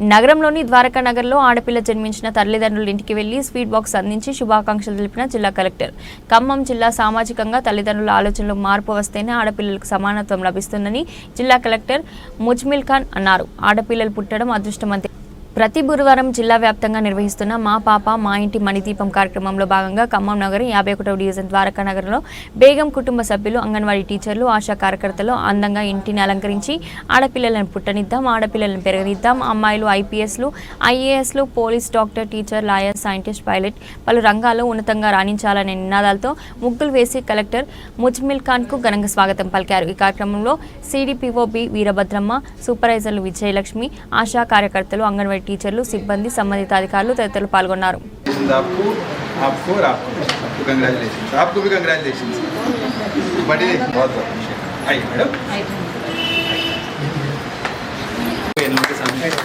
నగరంలోని ద్వారకా నగర్లో ఆడపిల్ల జన్మించిన తల్లిదండ్రుల ఇంటికి వెళ్ళి స్వీట్ బాక్స్ అందించి శుభాకాంక్షలు తెలిపిన జిల్లా కలెక్టర్. ఖమ్మం జిల్లా సామాజికంగా తల్లిదండ్రుల ఆలోచనలో మార్పు వస్తేనే ఆడపిల్లలకు సమానత్వం లభిస్తుందని జిల్లా కలెక్టర్ ముజ్మిల్ ఖాన్ అన్నారు. ఆడపిల్లలు పుట్టడం అదృష్టమంతే. ప్రతి గురువారం జిల్లా వ్యాప్తంగా నిర్వహిస్తున్న మా పాప మా ఇంటి మణిదీపం కార్యక్రమంలో భాగంగా ఖమ్మం నగరం యాభై ఒకటవ డివిజన్ ద్వారకా నగరంలో బేగం కుటుంబ సభ్యులు అంగన్వాడీ టీచర్లు ఆశా కార్యకర్తలు అందంగా ఇంటిని అలంకరించి ఆడపిల్లలను పుట్టనిద్దాం ఆడపిల్లలను పెరగనిద్దాం. అమ్మాయిలు ఐపీఎస్లు ఐఏఎస్లు police doctor teacher lawyer scientist pilot పలు రంగాల్లో ఉన్నతంగా రాణించాలనే నినాదాలతో ముగ్గులు వేసి కలెక్టర్ ముజ్మిల్ ఖాన్కు ఘనంగా స్వాగతం పలికారు. ఈ కార్యక్రమంలో సిడిపిఓ బి వీరభద్రమ్మ సూపర్వైజర్లు విజయలక్ష్మి ఆశా కార్యకర్తలు అంగన్వాడీ టీచర్లు సిబ్బంది సంబంధిత అధికారులు తదితరులు పాల్గొన్నారు आपको आपको और आपको आपको कंग्रेचुलेशन आपको भी कंग्रेचुलेशन बड़ी बहुत बहुत आइए मैडम पेनों के सामने आइए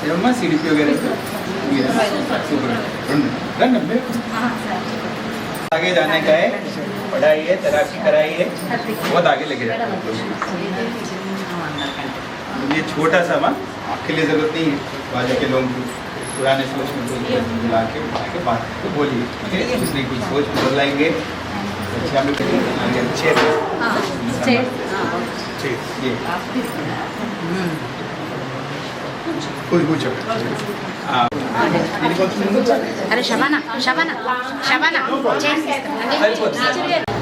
ये अम्मा सीडीपी वगैरह से सुपर रन रन आगे जाने का है पढ़ाई है तैराकी कराई है बहुत आगे लेके जाए तो ये छोटा सा माँ आपके लिए ज़रूरत नहीं है। बाजू के लोग पुराने सोच में तो बुला के उठा के बात तो बोलिए। उसने कुछ सोच बोल लाएँगे अच्छा में अच्छे अच्छे। ये। कुछ पूछो? हाँ। अरे शबाना शबाना शबाना।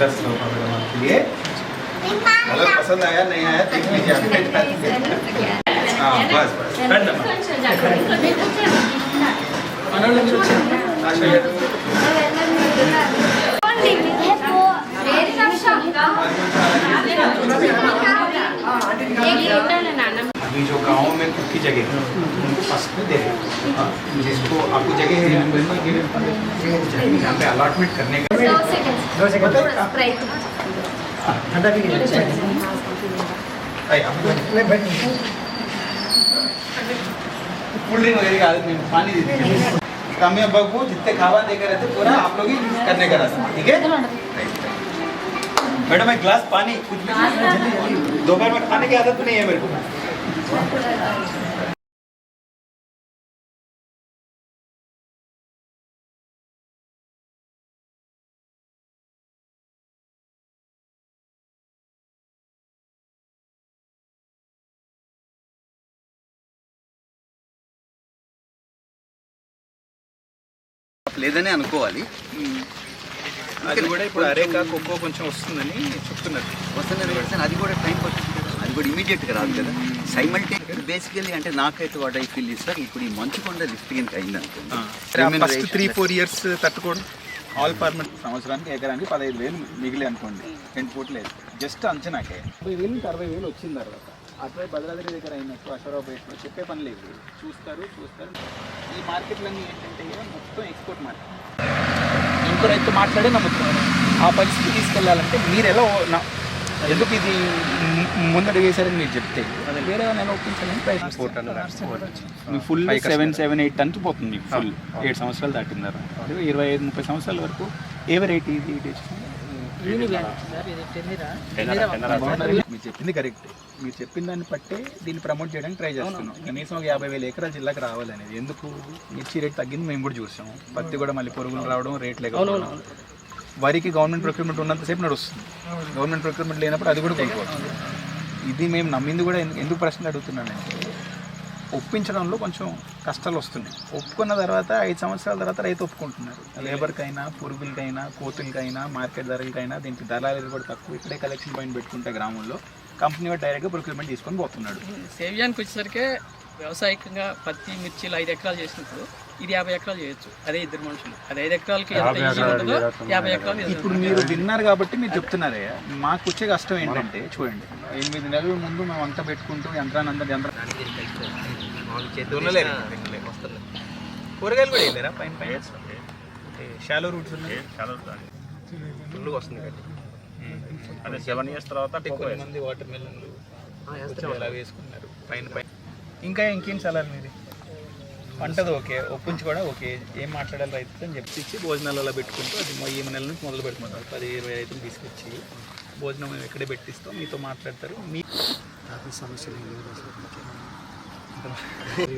छोटा सा सोफा मैडम आपके लिए कलर पसंद आया नहीं आया? देख लीजिए आप हाँ बस बस। ठंड अभी जो गाँव में खुद की जगह फ़र्स्ट में दे रहे हाँ, जिसको आपको जगह है यहाँ पे अलॉटमेंट करने का दो हाँ, ड्रिंक वगैरह की आदत नहीं पानी देती कमी अब को जितने खावा देकर रहते पूरा आप लोग ही करने का रास्ता ठीक है? मैडम एक ग्लास पानी कुछ भी दोपहर में खाने की आदत तो नहीं है मेरे को। లేదని అనుకోవాలి. అది కూడా ఇప్పుడు అరేకా కోకో కొంచెం వస్తుందని చెప్తున్నారు. సార్, అది కూడా టైం పడుతుంది కదా. అది కూడా ఇమీడియట్గా రాదు కదా. సైమల్టేనియస్ బేసికలీ అంటే నాకైతే what I feel is sir ఇప్పుడు ఈ మంచు కొండ లిఫ్ట్ కింద అయింది అనుకోండి ఫస్ట్ త్రీ ఫోర్ ఇయర్స్ తట్టుకోండి ఆల్ పర్మనెంట్ సంవత్సరానికి ఎకరానికి పదహైదు వేలు మిగిలి అనుకోండి. రెండు పూటలు లేదు. జస్ట్ అంచనాకే ముప్పై వేలు నుంచి అరవై వేలు వచ్చిన తర్వాత అటువై భద్రాద్రి దగ్గర అయినట్టు అశ్వరావుపేటలో చెప్పే పని లేదు. చూస్తారు చూస్తారు. ఈ మార్కెట్లన్నీ ఏంటంటే మొత్తం ఎక్స్పోర్ట్ మార్కెట్ ఇంకో రైతు మాట్లాడే నమ్ముతున్నారు ఆ పరిస్థితి తీసుకెళ్ళాలంటే మీరు ఎలా ఎందుకు ఇది ము- ముందడుగు వేశారని మీరు చెప్తే? వేరే వాళ్ళని ఒప్పించాలని ప్రయత్నిస్తారు? మీ full seven seven eight tons పోతుంది మీకు ఫుల్ ఏడు సంవత్సరాలు దాటినారు అదే ఇరవై ఐదు ముప్పై సంవత్సరాల వరకు ఏ వెరైటీ ఇది? ఇది మీరు చెప్పింది కరెక్ట్ మీరు చెప్పిన దాన్ని బట్టే దీన్ని ప్రమోట్ చేయడానికి ట్రై చేస్తున్నాం. కనీసం ఒక యాభై వేల ఎకరాల జిల్లాకు రావాలనేది ఎందుకు? మిర్చి రేట్ తగ్గింది మేము కూడా చూసాం. పత్తి కూడా మళ్ళీ పురుగులు రావడం రేట్ లేకపోవడం. వరికి గవర్నమెంట్ ప్రొక్యూర్మెంట్ ఉన్నంతసేపు నడుస్తుంది. గవర్నమెంట్ ప్రొక్యూర్మెంట్ లేనప్పుడు అది కూడా కోల్పోతుంది ఇది మేము నమ్మింది కూడా ఎందు- ఎందుకు ప్రశ్న అడుగుతున్నానంటే ఒప్పించడంలో కొంచెం కష్టాలు వస్తున్నాయి ఒప్పుకున్న తర్వాత ఐదు సంవత్సరాల తర్వాత రైతు ఒప్పుకుంటున్నారు. లేబర్కైనా పురుగులకైనా కోతులకైనా మార్కెట్ ధరలకైనా దీనికి దళాలు కూడా తక్కువ ఇక్కడే కలెక్షన్ పాయింట్ పెట్టుకుంటే గ్రామంలో కంపెనీ వాడు డైరెక్ట్గా ప్రొక్యూర్మెంట్ తీసుకొని పోతున్నాడు. సేవియానికి వచ్చేసరికి వ్యవసాయకంగా పత్తి మిర్చిలు ఐదు ఎకరాలు చేసినప్పుడు ఇది యాభై ఎకరాలు చేయొచ్చు. అదే ఇద్దరు మనుషులు. అదే ఐదు ఎకరాలకి ఉంటుందో యాభై ఎకరాలు ఇప్పుడు మీరు విన్నారు కాబట్టి మీరు చెప్తున్నారే. మాకు వచ్చే కష్టం ఏంటంటే చూడండి. ఎనిమిది నెలల ముందు మేము అంతా పెట్టుకుంటూ యంత్రాన్ని అంతా యంత్రం కూరగాయలు కూడా వెళ్ళారా పైన పైన షాలో రూట్స్ ఉన్నాయి ఫుల్గా వస్తుంది కదా అదే సెవెన్ ఇయర్స్ తర్వాత మంది వాటర్ మెలన్లు అలా వేసుకున్నారు పైన పైన ఇంకా ఇంకేం సలాలు మీది పంటది ఓకే ఒప్పించి కూడా ఓకే ఏం మాట్లాడాలి రైతులు అని చెప్పి ఇచ్చి భోజనాలలో పెట్టుకుంటూ అది ఈ నెల నుంచి మొదలు పెట్టుకుంటారు పది ఇరవై రైతులు తీసుకొచ్చి భోజనం మేము ఎక్కడే పెట్టిస్తాం మీతో మాట్లాడతారు మీ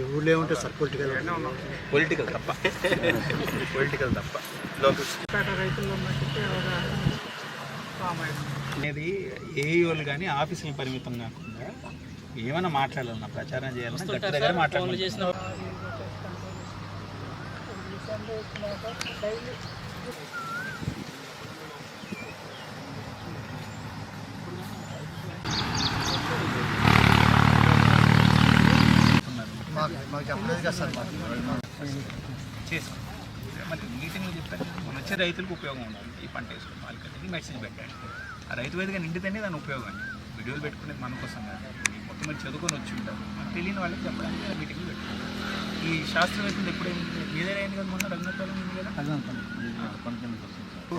ఊళ్ళో ఏముంటే సార్ పొలిటికల్ పొలిటికల్ తప్ప. పొలిటికల్ తప్ప. లోకల్ అనేది ఏఈఓలు కానీ ఆఫీసులు పరిమితం కాకుండా ఏమైనా మాట్లాడాలన్నా ప్రచారం చేయాలన్నా గట్టి దగ్గర మాట్లాడాలి చెప్పలేదు కదా సార్ మాకు. చేసాం మరి మీటింగ్లో చెప్పాను. మన వచ్చే రైతులకు ఉపయోగం ఉండాలి. ఈ పంట వేసుకుని వాళ్ళకి మెసేజ్ పెట్టాడు. ఆ రైతు వేదిక నిండితేనే దాని ఉపయోగం అండి. వీడియోలు పెట్టుకునేది మన కోసం కాదు. మొత్తం మీరు చదువుకొని వచ్చి ఉంటారు. మనకు తెలియని వాళ్ళకి చెప్పడానికి మీటింగ్లు పెట్టారు ఈ శాస్త్రవేత్తలు ఎప్పుడైంది మీదే అయింది కదా మొన్న రంగనాథం ఉంది కదా?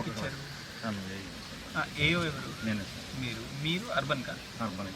ఇచ్చారు ఏయో ఎవరు? నేనే మీరు. మీరు అర్బన్ కాదు. సార్ మన